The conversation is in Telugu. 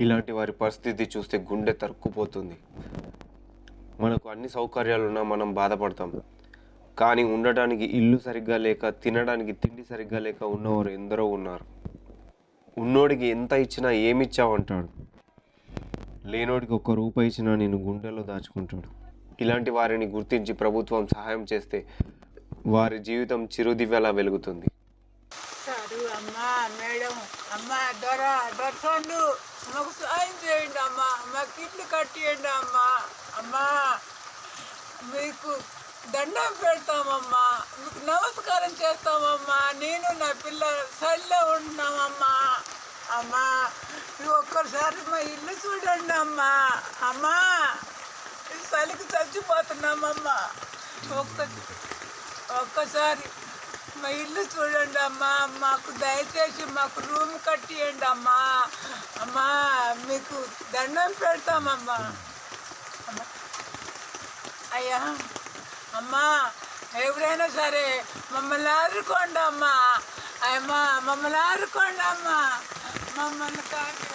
ఇలాంటి వారి పరిస్థితి చూస్తే గుండె తరుక్కుపోతుంది. మనకు అన్ని సౌకర్యాలున్నా మనం బాధపడతాం. కానీ ఉండటానికి ఇల్లు సరిగ్గా లేక తినడానికి తిండి సరిగ్గా లేక ఉన్నవారు ఎందరో ఉన్నారు. ఉన్నోడికి ఎంత ఇచ్చినా ఏమిచ్చావంటాడు లేనోడికి ఒక్క రూపాయి ఇచ్చినా నేను గుండెలో దాచుకుంటాడు. ఇలాంటి వారిని గుర్తించి ప్రభుత్వం సహాయం చేస్తే వారి జీవితం చిరుదివ్యలా వెలుగుతుంది. మేడం అమ్మ దొర దొరసండు. మాకు సాయం చేయండి అమ్మ మాకు ఇల్లు కట్టియండి అమ్మా. అమ్మ మీకు దండం పెడతామమ్మా మీకు నమస్కారం చేస్తామమ్మా. నేను నా పిల్ల సరిలో ఉంటున్నామమ్మా. అమ్మా నువ్వు ఒక్కసారి మా ఇల్లు చూడండి అమ్మా. అమ్మా చలికి చచ్చిపోతున్నామమ్మా. ఒక్క ఒక్కసారి మా ఇల్లు చూడండి అమ్మా. మాకు దయచేసి మాకు రూమ్ కట్టియండి అమ్మా. అమ్మా మీకు దండం పెడతామమ్మా. అమ్మా. అయ్యా అమ్మా ఎవరైనా సరే మమ్మల్ని ఆదుకోండి అమ్మా. అమ్మా మమ్మల్ని ఆదుకోండి అమ్మా. మమ్మల్ని కాకి